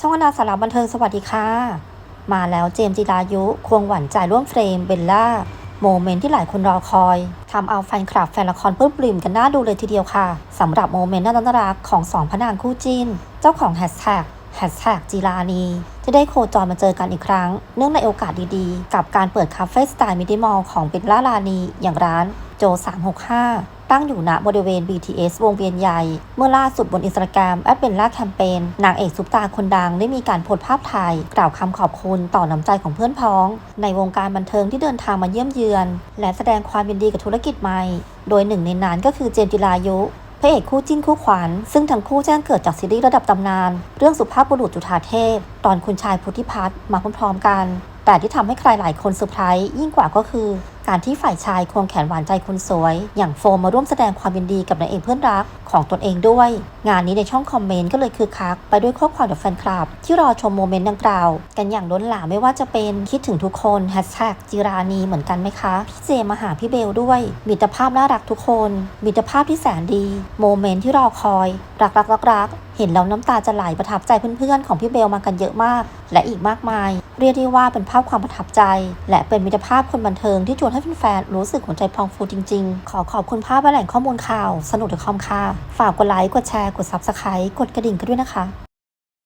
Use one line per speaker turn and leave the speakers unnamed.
ช่องอนาสาระบันเทิงสวัสดีค่ะ มาแล้วเจมส์จิรายุ ควงหวานใจร่วมเฟรมเบลล่า โมเมนต์ที่หลายคนรอคอยทำเอาแฟนคลับแฟนละครปลื้มปริ่มกันน่าดูเลยทีเดียวค่ะสำหรับโมเมนต์น่ารักของสองพระนางคู่จิ้น เจ้าของแฮชแท็กแฮชแท็กจีรานีที่ได้โคจรมาเจอกันอีกครั้ง เนื่องในโอกาสดีๆ กับการเปิดคาเฟ่สไตล์มินิมอลของเบลล่าลานีอย่างร้านโจ365 ตั้งอยู่ณบริเวณ BTS วงเวียนใหญ่ เมื่อล่าสุดบนอินสตาแกรมแอดเบลล่าแคมเปญนางเอกซุปตาคนดังได้มีการโพสต์ภาพถ่าย กล่าวคำขอบคุณต่อน้ำใจของเพื่อนพ้อง ในวงการบันเทิงที่เดินทางมาเยี่ยมเยือน และแสดงความยินดีกับธุรกิจใหม่ โดยหนึ่งในนั้นก็คือเจมส์จิรายุพระเอกคู่จิ้นคู่ขวัญซึ่งทั้งคู่แจ้งเกิดจากซีรีส์ระดับตำนาน เรื่องสุภาพบุรุษจุฑาเทพ ตอนคุณชายพุทธิพัฒน์มาพร้อมๆกัน แต่ที่ทำให้ใครหลายคนเซอร์ไพรส์ยิ่งกว่าก็คือ การที่ฝ่ายชายควงแขนหวานใจคนสวย อย่างโฟมมาร่วมแสดงความยินดีกับนางเอกเพื่อนรักของตนเองด้วย งานนี้ในช่องคอมเมนต์ก็เลยคือคัก ไปด้วยข้อความจากแฟนคลับ ที่รอชมโมเมนต์ดังกล่าว กันอย่างล้นหลามไม่ว่าจะเป็นคิดถึงทุกคนแฮชแท็กจิรานีเหมือนกันไหมคะ พี่เจมาหาพี่เบลด้วย มิตรภาพน่ารักทุกคน มิตรภาพที่แสนดี โมเมนต์ที่รอคอย รักรักรักรัก เห็นแล้วน้ำตาจะไหลประทับใจเพื่อนๆของพี่เบลมากันเยอะมาก และอีกมากมาย เรียกได้ว่าเป็นภาพความประทับใจ และเป็นมิตรภาพคนบันเทิงที่ชวนให้แฟนๆรู้สึกหัวใจพองฟูจริงๆ ขอขอบคุณภาพและแหล่งข้อมูลข่าว สนุกคอมค่ะ ฝากกดไลค์กดแชร์กดซับสไครต์กดกระดิ่งกันด้วยนะคะ